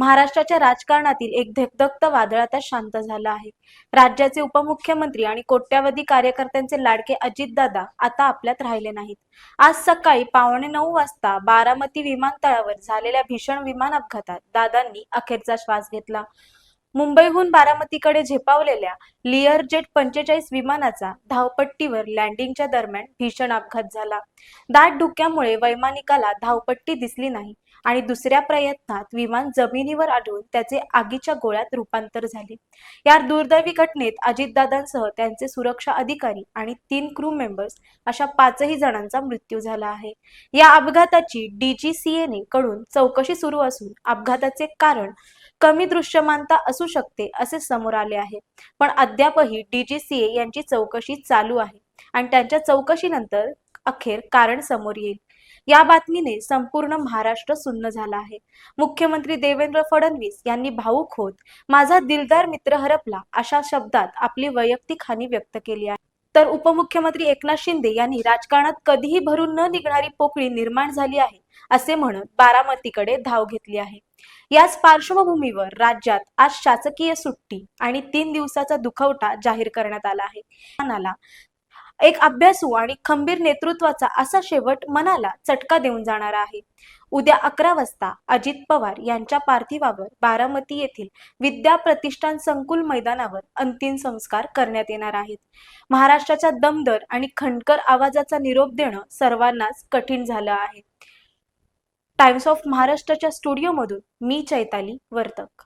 महाराष्ट्राच्या राजकारणातील एक धगधगत वादळ आता शांत झालं आहे. राज्याचे उपमुख्यमंत्री आणि कोट्यावधी कार्यकर्त्यांचे लाडके अजितदादा आता आपल्यात राहिले नाहीत. आज सकाळी पावणे नऊ वाजता बारामती विमानतळावर झालेल्या भीषण विमान अपघातात दादांनी अखेरचा श्वास घेतला. मुंबईहून बारामतीकडे झेपावलेल्या लिअर जेट पंचेचाळीस विमानाचा धावपट्टीवर लँडिंगच्या दरम्यान भीषण अपघात झाला. दाट धुक्यामुळे वैमानिकाला धावपट्टी दिसली नाही आणि दुसऱ्या प्रयत्नात विमान जमिनीवर आढळून त्याचे आगीच्या गोळ्यात रूपांतर झाले. या दुर्दैवी घटनेत अजितदादांसह त्यांचे सुरक्षा अधिकारी आणि तीन क्रू मेंबर्स अशा पाचही जणांचा मृत्यू झाला आहे. या अपघाताची डीजीसीएने कडून चौकशी सुरू असून अपघाताचे कारण कमी दृश्यमानता असू शकते असे समोर आले आहे. पण अद्यापही डीजीसीए यांची चौकशी चालू आहे आणि त्यांच्या चौकशीनंतर अखेर कारण समोर येईल. या बातमीने संपूर्ण महाराष्ट्र सुन्न झाला आहे. मुख्यमंत्री देवेंद्र फडणवीस यांनी भाऊक होत माझा दिलदार मित्र हरपला अशा शब्दात आपली वैयक्तिक हानी व्यक्त केली आहे. तर उपमुख्यमंत्री एकनाथ शिंदे यांनी राजकारणात कधीही भरून न निघणारी पोकळी निर्माण झाली आहे असे म्हणत बारामतीकडे धाव घेतली आहे. याच पार्श्वभूमीवर राज्यात आज शासकीय सुट्टी आणि तीन दिवसाचा दुखवटा जाहीर करण्यात आला आहे. एक अभ्यासू आणि खंबीर नेतृत्वाचा असा शेवट मनाला चटका देऊन जाणारा आहे. उद्या अकरा वाजता अजित पवार यांच्या पार्थिवावर बारामती येथील विद्या प्रतिष्ठान संकुल मैदानावर अंतिम संस्कार करण्यात येणार आहेत. महाराष्ट्राच्या दमदर आणि खंडकर आवाजाचा निरोप देणं सर्वांनाच कठीण झालं आहे. टाइम्स ऑफ महाराष्ट्राच्या स्टुडिओमधून मी चैताली वर्तक.